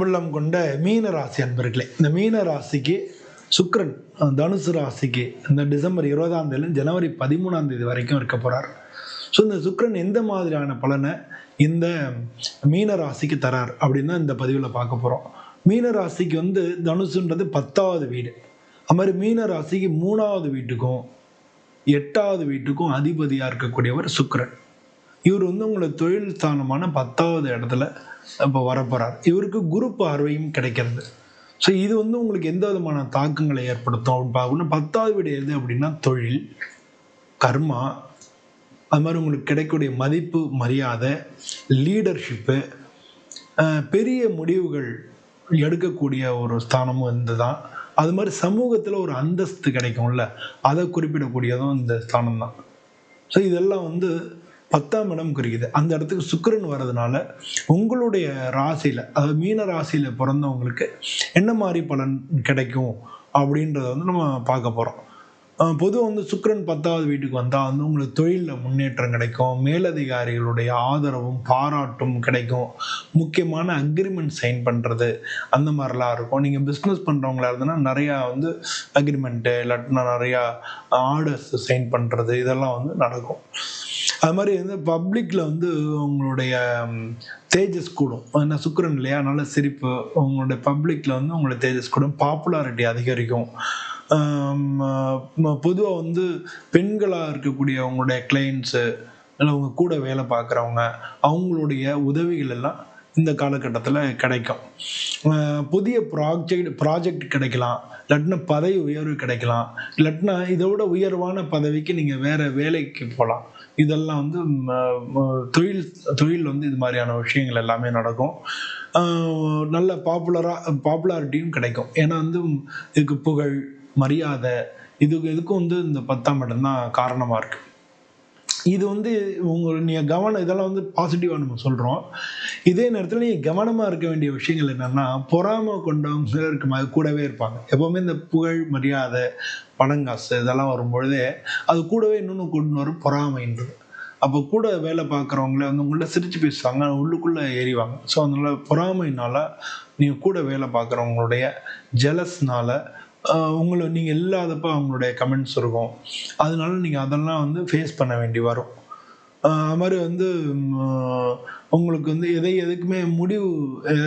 அன்புள்ளம் கொண்ட மீன ராசி அன்பர்களே இந்த மீன ராசிக்கு சுக்ரன் தனுசு ராசிக்கு இந்த டிசம்பர் இருபதாம் தேதி ஜனவரி பதிமூணாம் தேதி வரைக்கும் இருக்க போறார். ஸோ இந்த சுக்ரன் எந்த மாதிரியான பலனை இந்த மீன ராசிக்கு தரார் அப்படின்னு தான் இந்த பதிவில் பார்க்க போகிறோம் மீன ராசிக்கு வந்து தனுசுன்றது பத்தாவது வீடு. அது மாதிரி மீன ராசிக்கு மூணாவது வீட்டுக்கும் எட்டாவது வீட்டுக்கும் அதிபதியாக இருக்கக்கூடியவர் சுக்ரன் இவர் வந்து உங்களோட தொழில் ஸ்தானமான பத்தாவது இடத்துல இப்போ வரப்போகிறார் இவருக்கு குரு பார்வையும் கிடைக்கிறது. ஸோ இது வந்து உங்களுக்கு எந்த விதமான தாக்கங்களை ஏற்படுத்தும்? அப்படின்னு பார்க்கணும் பத்தாவது வீடு எது அப்படின்னா தொழில் கர்மா அது மாதிரி உங்களுக்கு கிடைக்கக்கூடிய மதிப்பு மரியாதை லீடர்ஷிப்பு பெரிய முடிவுகள் எடுக்கக்கூடிய ஒரு ஸ்தானமும் இந்த தான் அது மாதிரி சமூகத்தில் ஒரு அந்தஸ்து கிடைக்கும்ல அதை குறிப்பிடக்கூடியதும் இந்த ஸ்தானம் தான் ஸோ இதெல்லாம் வந்து பத்தாம் இடம் குறிக்குது அந்த இடத்துக்கு சுக்கரன் வர்றதுனால உங்களுடைய ராசியில் அதாவது மீன ராசியில் பிறந்தவங்களுக்கு என்ன மாதிரி பலன் கிடைக்கும் அப்படின்றத வந்து நம்ம பார்க்க போகிறோம் பொதுவாக வந்து சுக்கரன் பத்தாவது வீட்டுக்கு வந்தால் வந்து உங்களுக்கு தொழிலில் முன்னேற்றம் கிடைக்கும். மேலதிகாரிகளுடைய ஆதரவும் பாராட்டும் கிடைக்கும். முக்கியமான அக்ரிமெண்ட் சைன் பண்ணுறது அந்த மாதிரிலாம் இருக்கும். நீங்கள் பிஸ்னஸ் பண்ணுறவங்களா இருந்தனா நிறையா வந்து அக்ரிமெண்ட்டு இல்லாட்டினா நிறையா ஆர்டர்ஸ் சைன் பண்ணுறது இதெல்லாம் வந்து நடக்கும். அது மாதிரி வந்து பப்ளிக்கில் வந்து உங்களுடைய தேஜஸ் கூடும். ஏன்னா சுக்கரன் இல்லையா? நல்ல சிரிப்பு. உங்களுடைய பப்ளிக்கில் வந்து உங்களுடைய தேஜஸ் கூடும். பாப்புலாரிட்டி அதிகரிக்கும். பொதுவாக வந்து பெண்களாக இருக்கக்கூடிய அவங்களுடைய கிளைண்ட்ஸு இல்லை அவங்க கூட வேலை பார்க்குறவங்க அவங்களுடைய உதவிகள் எல்லாம் இந்த காலகட்டத்தில் கிடைக்கும். புதிய ப்ராஜெக்ட் ப்ராஜெக்ட் கிடைக்கலாம். இல்லாட்டினா பதவி உயர்வு கிடைக்கலாம். இல்லாட்டினா இதோட உயர்வான பதவிக்கு நீங்கள் வேறு வேலைக்கு போகலாம் இதெல்லாம் வந்து தொழில் தொழில் வந்து இது மாதிரியான விஷயங்கள் எல்லாமே நடக்கும். நல்ல பாப்புலராக பாப்புலாரிட்டியும் கிடைக்கும். ஏன்னா வந்து இதுக்கு புகழ் மரியாதை இதுக்கு இதுக்கும் வந்து இந்த பத்தாம் இடம் தான் காரணமாக இருக்குது இது வந்து உங்கள் நீங்கள் கவனம் இதெல்லாம் வந்து பாசிட்டிவாக நம்ம சொல்கிறோம் இதே நேரத்தில் நீங்கள் கவனமாக இருக்க வேண்டிய விஷயங்கள் என்னென்னா பொறாமை கொண்டவங்க சிலருக்கு மாதிரி கூடவே இருப்பாங்க. எப்போவுமே இந்த புகழ் மரியாதை பணங்காசு இதெல்லாம் வரும்பொழுதே அது கூடவே இன்னொன்று கொண்டு வரும் பொறாமைன்றது. அப்போ கூட வேலை பார்க்குறவங்கள வந்து உங்கள்ட்ட சிரித்து பேசுவாங்க உள்ளுக்குள்ளே ஏறிவாங்க. ஸோ அதனால் பொறாமைனால நீங்கள் கூட வேலை பார்க்குறவங்களுடைய ஜெலஸ்னால உங்களை நீங்கள் இல்லாதப்ப அவங்களுடைய கமெண்ட்ஸ் இருக்கும். அதனால நீங்கள் அதெல்லாம் வந்து ஃபேஸ் பண்ண வேண்டி வரும். அது மாதிரி வந்து உங்களுக்கு வந்து எதை எதுக்குமே முடிவு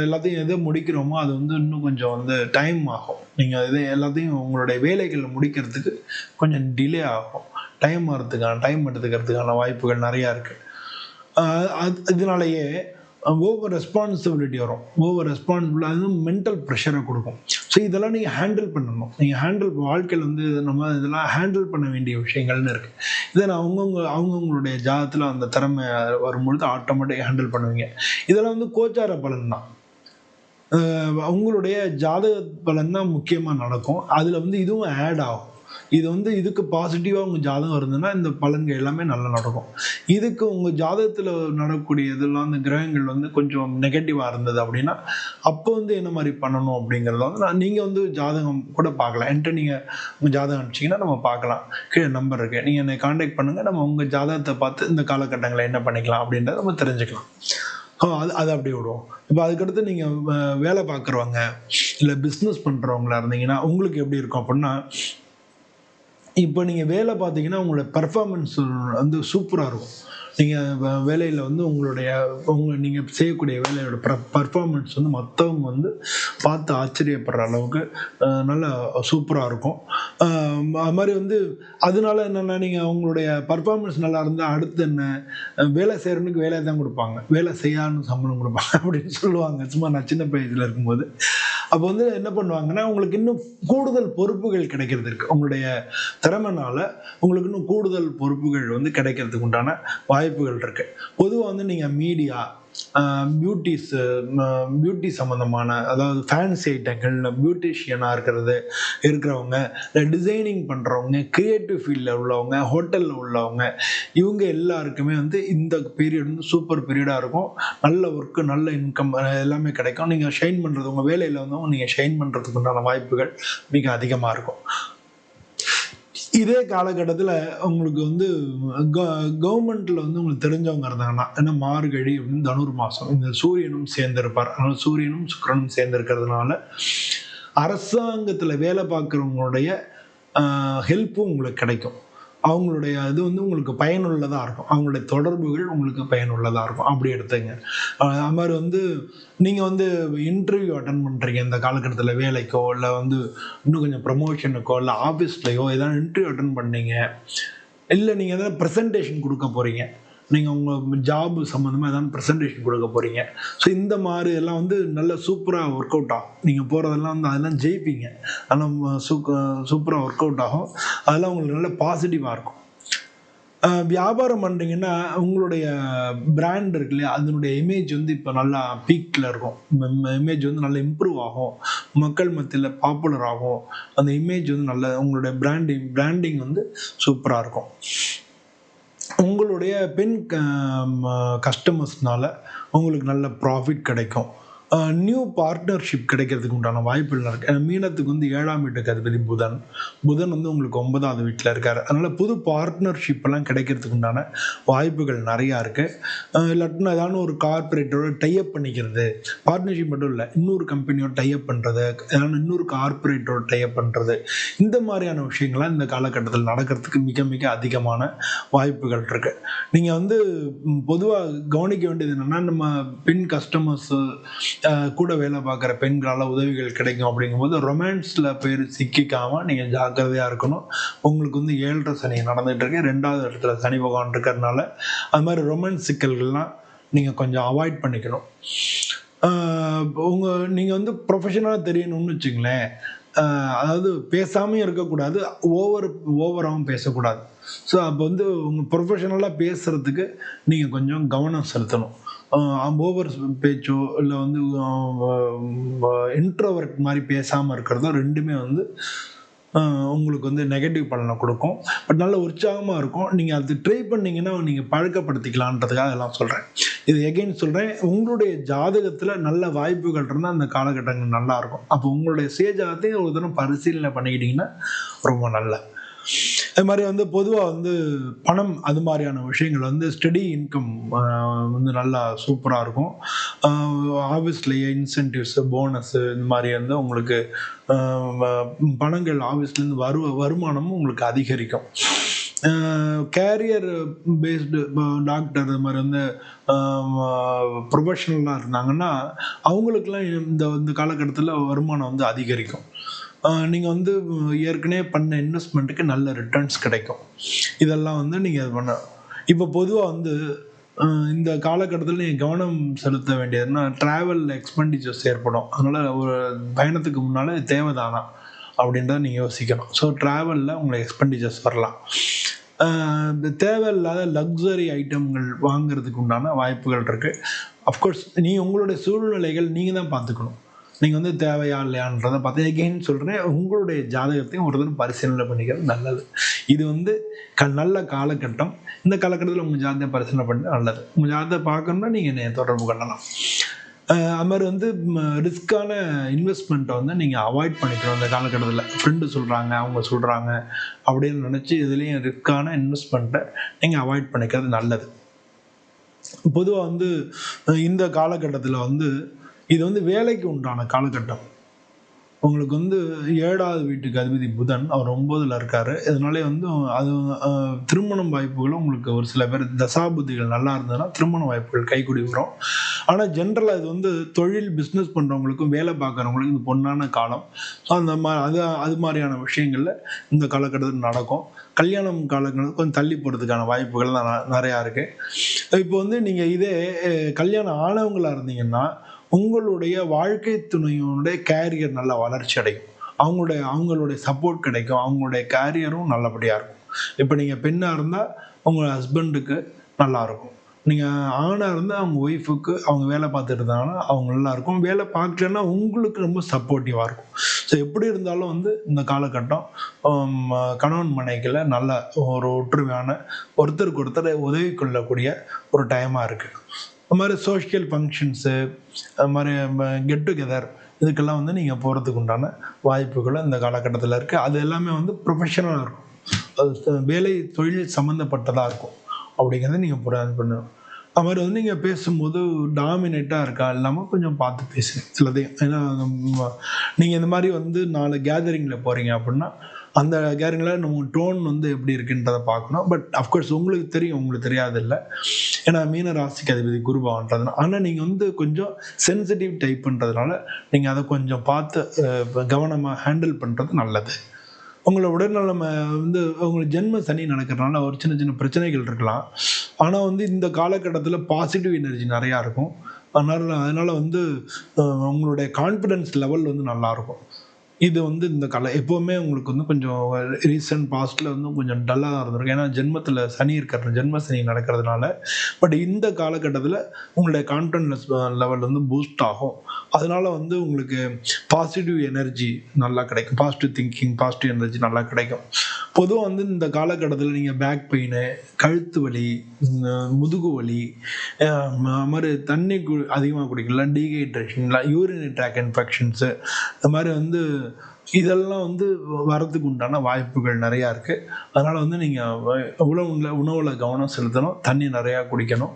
எல்லாத்தையும் எதை முடிக்கிறோமோ அது வந்து இன்னும் கொஞ்சம் வந்து டைம் ஆகும். நீங்கள் எதை எல்லாத்தையும் உங்களுடைய வேலைகளை முடிக்கிறதுக்கு கொஞ்சம் டிலே ஆகும். டைம் வரதுக்கான டைம் எடுத்துக்கிறதுக்கான வாய்ப்புகள் நிறையா இருக்குது அது இதனாலேயே ஓவர் ரெஸ்பான்சிபிலிட்டி வரும். ஓவர் ரெஸ்பான்சிபிள் அது மென்டல் ப்ரெஷரை கொடுக்கும். ஸோ இதெல்லாம் நீங்கள் ஹேண்டில் பண்ணணும். நீங்கள் ஹேண்டில் வாழ்க்கையில் வந்து நம்ம இதெல்லாம் ஹேண்டில் பண்ண வேண்டிய விஷயங்கள்னு இருக்குது இதை நான் அவங்கவுங்க அவங்கவுங்களுடைய ஜாதத்தில் அந்த திறமை வரும்பொழுது ஆட்டோமேட்டிக் ஹேண்டில் பண்ணுவீங்க. இதெல்லாம் வந்து கோச்சார பலன் தான் உங்களுடைய ஜாதக பலன் தான் முக்கியமாக நடக்கும். அதில் வந்து இதுவும் ஆட் ஆகும். இது வந்து இதுக்கு பாசிட்டிவாக உங்கள் ஜாதகம் இருந்ததுன்னா இந்த பலன்கள் எல்லாமே நல்லா நடக்கும். இதுக்கு உங்கள் ஜாதகத்தில் நடக்கக்கூடிய இதெல்லாம் அந்த கிரகங்கள் வந்து கொஞ்சம் நெகட்டிவாக இருந்தது அப்படின்னா அப்போ வந்து என்ன மாதிரி பண்ணணும் அப்படிங்கிறத வந்து நான் நீங்கள் வந்து ஜாதகம் கூட பார்க்கலாம். என்கிட்ட நீங்கள் உங்கள் ஜாதகம் அனுப்பிச்சிங்கன்னா நம்ம பார்க்கலாம். கீழே நம்பர் இருக்குது நீங்கள் என்னை காண்டாக்ட் பண்ணுங்கள் நம்ம உங்கள் ஜாதகத்தை பார்த்து இந்த காலகட்டங்களில் என்ன பண்ணிக்கலாம் அப்படின்றத நம்ம தெரிஞ்சுக்கலாம். அது அது அப்படி விடுவோம். இப்போ அதுக்கடுத்து நீங்கள் வேலை பார்க்குறவங்க இல்லை பிஸ்னஸ் பண்ணுறவங்களா இருந்தீங்கன்னா உங்களுக்கு எப்படி இருக்கும் அப்படின்னா இப்போ நீங்கள் வேலை பார்த்தீங்கன்னா உங்களோட பர்ஃபார்மன்ஸ் வந்து சூப்பராக இருக்கும். நீங்கள் வேலையில் வந்து உங்களுடைய உங்கள் நீங்கள் செய்யக்கூடிய வேலையோட பர்ஃபார்மன்ஸ் வந்து மற்றவங்க வந்து பார்த்து ஆச்சரியப்படுற அளவுக்கு நல்லா சூப்பராக இருக்கும். அது மாதிரி வந்து அதனால என்னென்னா நீங்கள் உங்களுடைய பர்ஃபார்மன்ஸ் நல்லா இருந்தால் அடுத்து என்ன வேலை செய்கிறவனுக்கு வேலையை தான் கொடுப்பாங்க. வேலை செய்யான்னு சம்பளம் கொடுப்பாங்க அப்படின்னு சொல்லுவாங்க. சும்மா நான் சின்ன வயசில் இருக்கும்போது. அப்போ வந்து என்ன பண்ணுவாங்கன்னா உங்களுக்கு இன்னும் கூடுதல் பொறுப்புகள் கிடைக்கிறது இருக்கு. உங்களுடைய திறமைனால உங்களுக்கு இன்னும் கூடுதல் பொறுப்புகள் வந்து கிடைக்கிறதுக்கு உண்டான வாய்ப்புகள் இருக்கு. பொதுவாக வந்து நீங்கள் மீடியா பியூட்டிஸ் பியூட்டி சம்மந்தமான அதாவது ஃபேன்சி ஐட்டங்கள் பியூட்டிஷியனாக இருக்கிறது இருக்கிறவங்க டிசைனிங் பண்ணுறவங்க க்ரியேட்டிவ் ஃபீல்டில் உள்ளவங்க ஹோட்டலில் உள்ளவங்க இவங்க எல்லாருக்குமே வந்து இந்த பீரியட் வந்து சூப்பர் பீரியடாக இருக்கும். நல்ல ஒர்க்கு நல்ல இன்கம் எல்லாமே கிடைக்கும். நீங்கள் ஷைன் பண்ணுறது உங்கள் வேலையில் வந்தவங்க நீங்கள் ஷைன் பண்ணுறதுக்கு உண்டான வாய்ப்புகள் மிக அதிகமாக இருக்கும். இதே காலகட்டத்தில் உங்களுக்கு வந்து கவர்மெண்ட்ல வந்து உங்களுக்கு தெரிஞ்சவங்க இருந்தாங்கன்னா ஏன்னா மார்கழி அப்படின்னு தனுர் மாதம் இந்த சூரியனும் சேர்ந்திருப்பார். அதனால சூரியனும் சுக்கிரனும் சேர்ந்திருக்கிறதுனால அரசாங்கத்தில் வேலை பார்க்குறவங்களுடைய ஹெல்ப்பும் உங்களுக்கு கிடைக்கும். அவங்களுடைய இது வந்து உங்களுக்கு பயனுள்ளதாக இருக்கும். அவங்களுடைய தொடர்புகள் உங்களுக்கு பயனுள்ளதாக இருக்கும். அப்படி எடுத்துங்க. அது மாதிரி வந்து நீங்கள் வந்து இன்டர்வியூ அட்டன் பண்ணுறீங்க இந்த காலகட்டத்தில் வேலைக்கோ இல்லை வந்து இன்னும் கொஞ்சம் ப்ரமோஷனுக்கோ இல்லை ஆஃபீஸ்லையோ ஏதாவது இன்டர்வியூ அட்டன் பண்ணீங்க. இல்லை நீங்கள் எதாவது ப்ரெசன்டேஷன் கொடுக்க போகிறீங்க நீங்கள் உங்கள் ஜாப் சம்மந்தமாக ஏதாவது ப்ரெசன்டேஷன் கொடுக்க போகிறீங்க ஸோ இந்த மாதிரி எல்லாம் வந்து நல்ல சூப்பராக ஒர்க் அவுட் ஆகும். நீங்கள் போகிறதெல்லாம் வந்து அதெல்லாம் ஜெயிப்பீங்க. அதெல்லாம் சூக்க சூப்பராக ஒர்க் அவுட் ஆகும். அதெல்லாம் உங்களுக்கு நல்ல பாசிட்டிவாக இருக்கும். வியாபாரம் பண்ணுறீங்கன்னா உங்களுடைய பிராண்ட் இருக்கு இல்லையா? அதனுடைய இமேஜ் வந்து இப்போ நல்லா பீக்கில் இருக்கும். இமேஜ் வந்து நல்லா இம்ப்ரூவ் ஆகும். மக்கள் மத்தியில் பாப்புலர் ஆகும். அந்த இமேஜ் வந்து நல்ல உங்களுடைய பிராண்டிங் பிராண்டிங் வந்து சூப்பராக இருக்கும். உங்களுடைய பெண் கஸ்டமர்ஸ்னால உங்களுக்கு நல்ல ப்ராஃபிட் கிடைக்கும். நியூ பார்ட்னர்ஷிப் கிடைக்கிறதுக்கு உண்டான வாய்ப்புகள் இருக்கு. ஏன்னா மீனத்துக்கு வந்து ஏழாம் வீட்டுக்கு அதிபதி புதன். புதன் வந்து உங்களுக்கு ஒன்பதாவது வீட்டில் இருக்கார். அதனால் புது பார்ட்னர்ஷிப்பெல்லாம் கிடைக்கிறதுக்கு உண்டான வாய்ப்புகள் நிறையா இருக்கு. அஹ் இல்லாட்டினா ஏதாவது ஒரு கார்பரேட்டோட டைப் பண்ணிக்கிறது. பார்ட்னர்ஷிப் மட்டும் இல்லை இன்னொரு கம்பெனியோட டைப் பண்ணுறது ஏதாவது இன்னொரு கார்பரேட்டோட டைப் பண்ணுறது இந்த மாதிரியான விஷயங்கள்லாம் இந்த காலகட்டத்தில் நடக்கிறதுக்கு மிக மிக அதிகமான வாய்ப்புகள் இருக்கு. நீங்கள் வந்து பொதுவாக கவனிக்க வேண்டியது என்னென்னா நம்ம பின் கஸ்டமர்ஸு கூட வேலை பார்க்குற பெண்களால் உதவிகள் கிடைக்கும் அப்படிங்கும்போது ரொமான்ஸில் போய் சிக்கிக்காமல் நீங்கள் ஜாக்கிரதையாக இருக்கணும். உங்களுக்கு வந்து ஏழரை சனி நடந்துகிட்டு இருக்கு. ரெண்டாவது இடத்துல சனி பகவான் இருக்கிறதுனால அது மாதிரி ரொமான்ஸ் சிக்கல்கள்லாம் நீங்கள் கொஞ்சம் அவாய்ட் பண்ணிக்கணும். உங்கள் நீங்கள் வந்து ப்ரொஃபஷனலாக தெரியணும்னு வச்சுங்களேன். அதாவது பேசாமையும் இருக்கக்கூடாது. ஓவர் ஓவராகவும் பேசக்கூடாது. ஸோ அப்போ வந்து உங்கள் ப்ரொஃபஷனலாக பேசுகிறதுக்கு நீங்கள் கொஞ்சம் கவனம் செலுத்தணும். ஓவர் பேச்சோ இல்லை வந்து இன்ட்ரோவர்ட் மாதிரி பேசாமல் இருக்கிறதோ ரெண்டுமே வந்து உங்களுக்கு வந்து நெகட்டிவ் பலனை கொடுக்கும். பட் நல்ல உற்சாகமாக இருக்கும். நீங்கள் அது ட்ரை பண்ணிங்கன்னா நீங்கள் பழக்கப்படுத்திக்கலான்றதுக்காக அதெல்லாம் சொல்கிறேன் இது எகைன் சொல்கிறேன் உங்களுடைய ஜாதகத்தில் நல்ல வாய்ப்புகள் இருந்தால் அந்த காலகட்டங்கள் நல்லாயிருக்கும் அப்போ உங்களுடைய சுயஜாதத்தையும் ஒரு தரம் பரிசீலனை பண்ணிக்கிட்டிங்கன்னா ரொம்ப நல்ல. அது மாதிரி வந்து பொதுவாக வந்து பணம் அது மாதிரியான விஷயங்கள் வந்து ஸ்டடி இன்கம் வந்து நல்லா சூப்பராக இருக்கும். ஆஃபீஸ்லேயே இன்சென்டிவ்ஸு போனஸு இந்த மாதிரி வந்து உங்களுக்கு பணங்கள் ஆஃபீஸ்லேருந்து வரு வருமானமும் உங்களுக்கு அதிகரிக்கும். கேரியர் பேஸ்டு டாக்டர் இது மாதிரி வந்து ப்ரொஃபஷனலாக இருந்தாங்கன்னா அவங்களுக்கெல்லாம் இந்த இந்த காலகட்டத்தில் வருமானம் வந்து அதிகரிக்கும். நீங்கள் வந்து ஏற்கனவே பண்ண இன்வெஸ்ட்மெண்ட்டுக்கு நல்ல ரிட்டர்ன்ஸ் கிடைக்கும். இதெல்லாம் வந்து நீங்கள் இது பண்ண இப்போ பொதுவாக வந்து இந்த காலகட்டத்தில் நீங்கள் கவனம் செலுத்த வேண்டியதுன்னா ட்ராவல் எக்ஸ்பெண்டிச்சர்ஸ் ஏற்படும். அதனால் ஒரு பயணத்துக்கு முன்னால் தேவைதானா அப்படின்றத நீங்கள் யோசிக்கணும். ஸோ ட்ராவலில் உங்களுக்கு எக்ஸ்பெண்டிச்சர்ஸ் வரலாம். தேவையில்லாத லக்ஸரி ஐட்டங்கள் வாங்குறதுக்கு உண்டான வாய்ப்புகள் இருக்குது அஃப்கோர்ஸ் நீ உங்களுடைய சூழ்நிலைகள் நீங்கள் தான் பார்த்துக்கணும். நீங்கள் வந்து தேவையா இல்லையான்றதை பார்த்து எகெயின் சொல்கிறேன் உங்களுடைய ஜாதகத்தையும் ஒரு பரிசீலனை பண்ணிக்கிறது நல்லது. இது வந்து க நல்ல காலகட்டம். இந்த காலகட்டத்தில் உங்கள் ஜாதகத்தை பரிசீலனை பண்ணி நல்லது. உங்கள் ஜாதகத்தை பார்க்கணுன்னா நீங்கள் என்னை தொடர்பு கொள்ளலாம். அது மாதிரி வந்து ரிஸ்க்கான இன்வெஸ்ட்மெண்ட்டை வந்து நீங்கள் அவாய்ட் பண்ணிக்கணும் இந்த காலகட்டத்தில். ஃப்ரெண்டு சொல்கிறாங்க அவங்க சொல்கிறாங்க அப்படின்னு நினச்சி இதுலேயும் ரிஸ்க்கான இன்வெஸ்ட்மெண்ட்டை நீங்கள் அவாய்ட் பண்ணிக்கிறது நல்லது. பொதுவாக வந்து இந்த காலகட்டத்தில் வந்து இது வந்து வேலைக்கு உண்டான காலகட்டம். உங்களுக்கு வந்து ஏழாவது வீட்டுக்கு அதிபதி புதன் அவர் ஒன்பதுல இருக்காரு. இதனாலே வந்து அது திருமணம் வாய்ப்புகளும் உங்களுக்கு ஒரு சில பேர் தசாபுத்திகள் நல்லா இருந்ததுன்னா திருமண வாய்ப்புகள் கைக்கூடி வரும். ஆனால் ஜென்ரலாக இது வந்து தொழில் பிஸ்னஸ் பண்ணுறவங்களுக்கும் வேலை பார்க்குறவங்களுக்கும் இது பொண்ணான காலம். ஸோ அந்த மா அது அது மாதிரியான விஷயங்களில் இந்த காலகட்டத்தில் நடக்கும். கல்யாணம் காலங்களுக்கு கொஞ்சம் தள்ளி போகிறதுக்கான வாய்ப்புகள் ந- நிறையா இருக்குது இப்போ வந்து நீங்கள் இதே கல்யாணம் ஆனவங்களாக இருந்தீங்கன்னா உங்களுடைய வாழ்க்கை துணையோடைய கேரியர் நல்லா வளர்ச்சி அடையும். அவங்களுடைய அவங்களுடைய சப்போர்ட் கிடைக்கும். அவங்களுடைய கேரியரும் நல்லபடியாக இருக்கும். இப்போ நீங்கள் பெண்ணாக இருந்தால் உங்கள் ஹஸ்பண்டுக்கு நல்லா இருக்கும். நீங்கள் ஆணாக இருந்தால் அவங்க ஒய்ஃபுக்கு அவங்க வேலை பார்த்துட்டு இருந்தாங்கன்னா அவங்க நல்லாயிருக்கும் வேலை பார்க்கலன்னா உங்களுக்கு ரொம்ப சப்போர்ட்டிவாக இருக்கும். ஸோ எப்படி இருந்தாலும் வந்து இந்த காலகட்டம் கணவன் மனைக்கில் நல்ல ஒரு ஒற்றுமையான ஒருத்தருக்கு ஒருத்தர் உதவி கொள்ளக்கூடிய ஒரு டைமாக இருக்குது மாதிரி சோஷியல் ஃபங்க்ஷன்ஸு அது மாதிரி கெட் டுகெதர் இதுக்கெல்லாம் வந்து நீங்கள் போகிறதுக்கு உண்டான வாய்ப்புகள் இந்த காலகட்டத்தில் இருக்குது அது எல்லாமே வந்து ப்ரொஃபஷனலாக இருக்கும். அது வேலை தொழில் சம்மந்தப்பட்டதாக இருக்கும். அப்படிங்கிறத நீங்கள் புரியாது பண்ணணும். அது மாதிரி வந்து நீங்கள் பேசும்போது டாமினேட்டாக இருக்கா? இல்லாமல் கொஞ்சம் பார்த்து பேசுங்க. சிலதையும். ஏன்னா நீங்கள் இந்த மாதிரி வந்து நாலு கேதரிங்கில் போகிறீங்க அப்படின்னா அந்த கேரிங்கில் நம்ம டோன் வந்து எப்படி இருக்குன்றதை பார்க்கணும். பட் அஃப்கோர்ஸ் உங்களுக்கு தெரியும் உங்களுக்கு தெரியாது இல்லை ஏன்னா மீன ராசிக்கு அதிபதி குருபான்றதுனால ஆனால் நீங்கள் வந்து கொஞ்சம் சென்சிட்டிவ் டைப்புன்றதுனால நீங்கள் அதை கொஞ்சம் பார்த்து கவனமாக ஹேண்டில் பண்ணுறது நல்லது. உங்களை உடல்நலமை வந்து உங்களுக்கு ஜென்ம சனி நடக்கிறதுனால ஒரு சின்ன சின்ன பிரச்சனைகள் இருக்கலாம். ஆனால் வந்து இந்த காலகட்டத்தில் பாசிட்டிவ் எனர்ஜி நிறையா இருக்கும். அதனால் அதனால் வந்து உங்களுடைய கான்ஃபிடென்ஸ் லெவல் வந்து நல்லாயிருக்கும் இது வந்து இந்த கலை எப்போவுமே உங்களுக்கு வந்து கொஞ்சம் ரீசன்ட் பாஸ்டில் வந்து கொஞ்சம் டல்லாக தான் இருந்திருக்கும். ஏன்னா ஜென்மத்தில் சனி இருக்கிற ஜென்ம சனி நடக்கிறதுனால. பட் இந்த காலகட்டத்தில் உங்களுடைய கான்ஃபிடன்ஸ் லெவல் வந்து பூஸ்ட் ஆகும். அதனால வந்து உங்களுக்கு பாசிட்டிவ் எனர்ஜி நல்லா கிடைக்கும். பாசிட்டிவ் திங்கிங் பாசிட்டிவ் எனர்ஜி நல்லா கிடைக்கும். பொதுவாக வந்து இந்த காலகட்டத்தில் நீங்கள் பேக் பெயின் கழுத்து வலி முதுகு வலி மாதிரி தண்ணி கு அதிகமாக குடிக்கலாம் டீஹைட்ரேஷன்லாம் யூரினரி ட்ராக் இன்ஃபெக்ஷன்ஸு இந்த மாதிரி வந்து இதெல்லாம் வந்து வரதுக்கு உண்டான வாய்ப்புகள் நிறையா இருக்குது அதனால் வந்து நீங்கள் உணவுல உணவில் கவனம் செலுத்தணும். தண்ணி நிறையா குடிக்கணும்.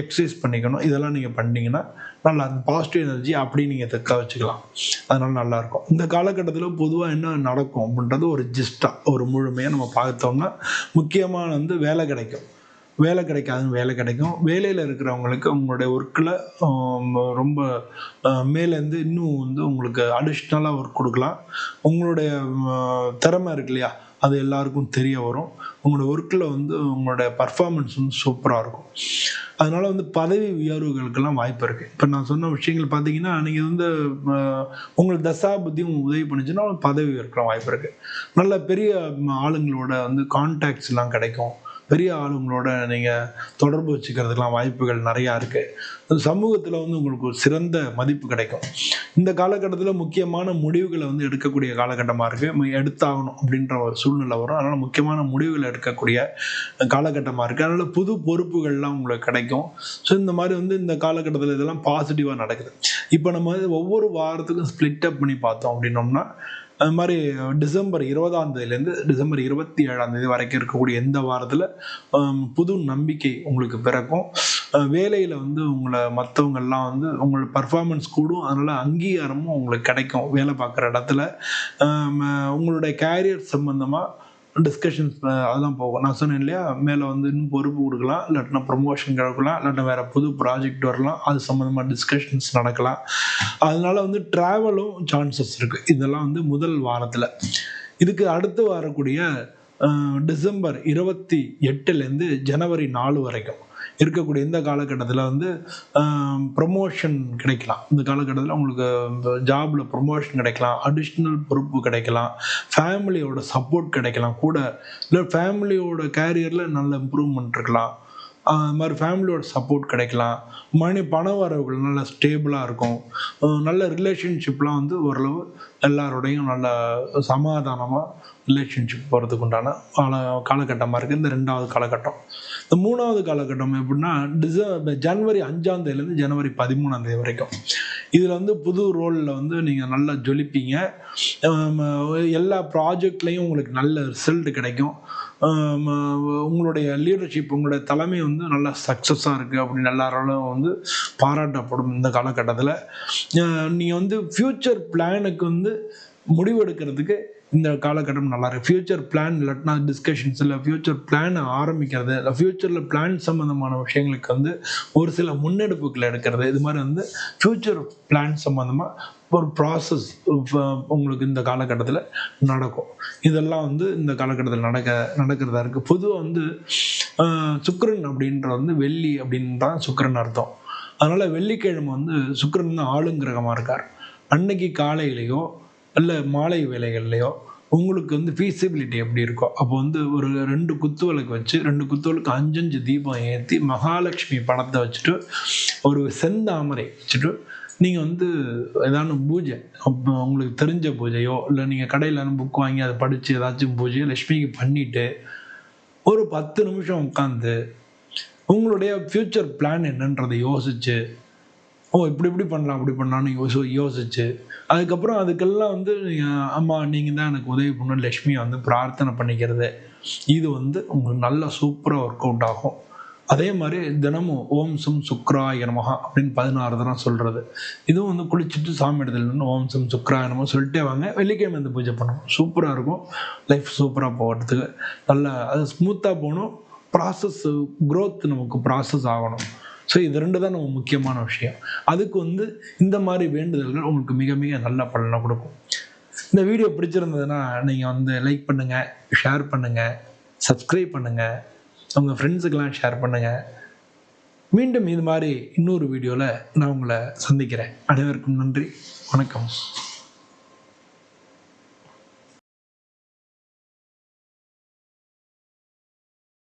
எக்ஸசைஸ் பண்ணிக்கணும். இதெல்லாம் நீங்கள் பண்ணிங்கன்னா நல்லா அந்த பாசிட்டிவ் எனர்ஜி அப்படி நீங்கள் தக்க வச்சுக்கலாம். அதனால நல்லாயிருக்கும் இந்த காலகட்டத்தில் பொதுவாக என்ன நடக்கும் அப்படின்றது ஒரு ஜிஸ்டாக ஒரு முழுமையாக நம்ம பார்த்தோம்னா முக்கியமான வந்து வேலை கிடைக்கும். வேலை கிடைக்காதுன்னு வேலை கிடைக்கும். வேலையில் இருக்கிறவங்களுக்கு உங்களுடைய ஒர்க்கில் ரொம்ப மேலேருந்து இன்னும் வந்து உங்களுக்கு அடிஷ்னலாக ஒர்க் கொடுக்கலாம். உங்களுடைய திறமை இருக்கு இல்லையா? அது எல்லாருக்கும் தெரிய வரும். உங்களோட ஒர்க்கில் வந்து உங்களோட பர்ஃபார்மன்ஸ் வந்து சூப்பராக இருக்கும். அதனால் வந்து பதவி உயர்வுகளுக்கெல்லாம் வாய்ப்பு இருக்குது இப்போ நான் சொன்ன விஷயங்கள் பார்த்தீங்கன்னா நீங்கள் வந்து உங்களுக்கு தசா புத்தியும் உதவி பண்ணுச்சுன்னா பதவி உயர்க்கலாம் வாய்ப்பு இருக்குது நல்ல பெரிய ஆளுங்களோட வந்து கான்டாக்ட்ஸ்லாம் கிடைக்கும். பெரிய ஆளுங்களோட நீங்கள் தொடர்பு வச்சுக்கிறதுக்கெலாம் வாய்ப்புகள் நிறையா இருக்குது சமூகத்தில் வந்து உங்களுக்கு ஒரு சிறந்த மதிப்பு கிடைக்கும். இந்த காலகட்டத்தில் முக்கியமான முடிவுகளை வந்து எடுக்கக்கூடிய காலகட்டமாக இருக்குது எடுத்தாகணும் அப்படின்ற ஒரு சூழ்நிலை வரும். அதனால் முக்கியமான முடிவுகளை எடுக்கக்கூடிய காலகட்டமாக இருக்குது அதனால் புது பொறுப்புகள்லாம் உங்களுக்கு கிடைக்கும். ஸோ இந்த மாதிரி வந்து இந்த காலகட்டத்தில் இதெல்லாம் பாசிட்டிவாக நடக்குது. இப்போ நம்ம ஒவ்வொரு வாரத்துக்கும் ஸ்பிளிட் அப் பண்ணி பார்த்தோம் அப்படின்னோம்னா அது மாதிரி டிசம்பர் இருபதாம் தேதியிலேருந்து டிசம்பர் இருபத்தி ஏழாம் தேதி வரைக்கும் இருக்கக்கூடிய எந்த வாரத்தில் புது நம்பிக்கை உங்களுக்கு பிறக்கும். வேலையில் வந்து உங்களை மற்றவங்கள்லாம் வந்து உங்களோட பர்ஃபார்மன்ஸ் கூடும். அதனால் அங்கீகாரமும் உங்களுக்கு கிடைக்கும். வேலை பார்க்குற இடத்துல. உங்களுடைய கேரியர் சம்மந்தமாக டிஸ்கஷன்ஸ் அதெல்லாம் போகும். நான் சொன்னேன் இல்லையா? மேலே வந்து இன்னும் பொறுப்பு கொடுக்கலாம் இல்லாட்டினா ப்ரொமோஷன் கிடைக்கலாம் இல்லாட்டினா வேறு புது ப்ராஜெக்ட் வரலாம் அது சம்மந்தமாக டிஸ்கஷன்ஸ் நடக்கலாம். அதனால வந்து ட்ராவலும் சான்சஸ் இருக்குது இதெல்லாம் வந்து முதல் வாரத்தில். இதுக்கு அடுத்து வரக்கூடிய டிசம்பர் இருபத்தி எட்டுலேருந்து ஜனவரி நாலு வரைக்கும். இருக்கக்கூடிய இந்த காலகட்டத்தில் வந்து ப்ரொமோஷன் கிடைக்கலாம். இந்த காலகட்டத்தில் உங்களுக்கு ஜாபில் ப்ரொமோஷன் கிடைக்கலாம் அடிஷ்னல் பொறுப்பு கிடைக்கலாம் ஃபேமிலியோட சப்போர்ட் கிடைக்கலாம் கூட இல்லை ஃபேமிலியோட கேரியரில் நல்ல இம்ப்ரூவ்மெண்ட் இருக்கலாம். அது மாதிரி ஃபேமிலியோட சப்போர்ட் கிடைக்கலாம். மணி பண வரவுகள் நல்லா ஸ்டேபிளாக இருக்கும். நல்ல ரிலேஷன்ஷிப்லாம் வந்து ஓரளவு எல்லாரோடையும் நல்ல சமாதானமாக ரிலேஷன்ஷிப் போகிறதுக்கு உண்டான கால காலகட்டமாக இருக்குது இந்த ரெண்டாவது காலகட்டம். இந்த மூணாவது காலகட்டம் எப்படின்னா டிச ஜனவரி அஞ்சாம் தேதியிலேருந்து ஜனவரி பதிமூணாம் தேதி வரைக்கும். இதில் வந்து புது ரோலில் வந்து நீங்கள் நல்லா ஜொலிப்பீங்க. எல்லா ப்ராஜெக்ட்லேயும் உங்களுக்கு நல்ல ரிசல்ட் கிடைக்கும். உங்களுடைய லீடர்ஷிப் உங்களுடைய தலைமை வந்து நல்லா சக்ஸஸாக இருக்குது அப்படின்னு எல்லாராலும் வந்து பாராட்டப்படும் இந்த காலகட்டத்தில். நீங்கள் வந்து ஃப்யூச்சர் பிளானுக்கு வந்து முடிவெடுக்கிறதுக்கு இந்த காலகட்டம் நல்லா இருக்குது ஃப்யூச்சர் பிளான் இல்லாட்டினா டிஸ்கஷன்ஸ் இல்லை ஃப்யூச்சர் பிளான் ஆரம்பிக்கிறது இல்லை ஃப்யூச்சரில் பிளான் சம்மந்தமான விஷயங்களுக்கு வந்து ஒரு சில முன்னெடுப்புகளை எடுக்கிறது. இது மாதிரி வந்து ஃப்யூச்சர் பிளான் சம்மந்தமாக ஒரு ப்ராசஸ் உங்களுக்கு இந்த காலகட்டத்தில் நடக்கும். இதெல்லாம் வந்து இந்த காலகட்டத்தில் நடக்க நடக்கிறதா இருக்குது பொதுவாக வந்து சுக்கரன் அப்படின்ற வந்து வெள்ளி அப்படின்றான் சுக்கரன் அர்த்தம். அதனால் வெள்ளிக்கிழமை வந்து சுக்கரன் தான் ஆளுங்கிரகமாக இருக்கார். அன்னைக்கு காலையிலையோ இல்லை மாலை வேலைகள்லையோ உங்களுக்கு வந்து ஃபீஸிபிலிட்டி எப்படி இருக்கோ அப்போ வந்து ஒரு ரெண்டு குத்து விளக்கு வச்சு ரெண்டு குத்து விளக்கு அஞ்சஞ்சு தீபம் ஏற்றி மகாலட்சுமி படத்தை வச்சுட்டு ஒரு செந்தாமரை வச்சுட்டு நீங்கள் வந்து ஏதாவது பூஜை உங்களுக்கு தெரிஞ்ச பூஜையோ இல்லை நீங்கள் கடையில் புக் வாங்கி அதை படித்து ஏதாச்சும் பூஜையோ லக்ஷ்மிக்கு பண்ணிவிட்டு ஒரு பத்து நிமிஷம் உட்காந்து உங்களுடைய ஃப்யூச்சர் பிளான் என்னன்றதை யோசிச்சு ஓ இப்படி இப்படி பண்ணலாம் அப்படி பண்ணலாம்னு யோசி யோசிச்சு அதுக்கப்புறம் அதுக்கெல்லாம் வந்து ஆமாம் அம்மா நீங்கள் தான் எனக்கு உதவி பண்ணணும் லக்ஷ்மியை வந்து பிரார்த்தனை பண்ணிக்கிறது. இது வந்து உங்களுக்கு நல்லா சூப்பராக ஒர்க் அவுட் ஆகும். அதே மாதிரி தினமும் ஓம் சம் சுக்ராய நமஹ அப்படின்னு பதினாறு தரம் சொல்கிறது இதுவும் வந்து குளிச்சுட்டு சாமி இடத்துல ஓம் சம் சுக்ராய நம சொல்லிட்டே வாங்க. வெள்ளிக்கிழமை இந்த பூஜை பண்ணுவோம். சூப்பராக இருக்கும். லைஃப் சூப்பராக போகிறதுக்கு நல்ல அது ஸ்மூத்தாக போகணும். ப்ராசஸ் க்ரோத் நமக்கு ப்ராசஸ் ஆகணும். ஸோ இது ரெண்டு தான் நம்ம முக்கியமான விஷயம். அதுக்கு வந்து இந்த மாதிரி வேண்டுதல்கள் உங்களுக்கு மிக மிக நல்ல பலனை கொடுக்கும். இந்த வீடியோ பிடிச்சிருந்ததுன்னா நீங்கள் வந்து லைக் பண்ணுங்கள் ஷேர் பண்ணுங்கள் சப்ஸ்கிரைப் பண்ணுங்கள் உங்கள் ஃப்ரெண்ட்ஸுக்கெல்லாம் ஷேர் பண்ணுங்கள் மீண்டும் இது மாதிரி இன்னொரு வீடியோவில் நான் உங்களை சந்திக்கிறேன். அனைவருக்கும் நன்றி. வணக்கம்.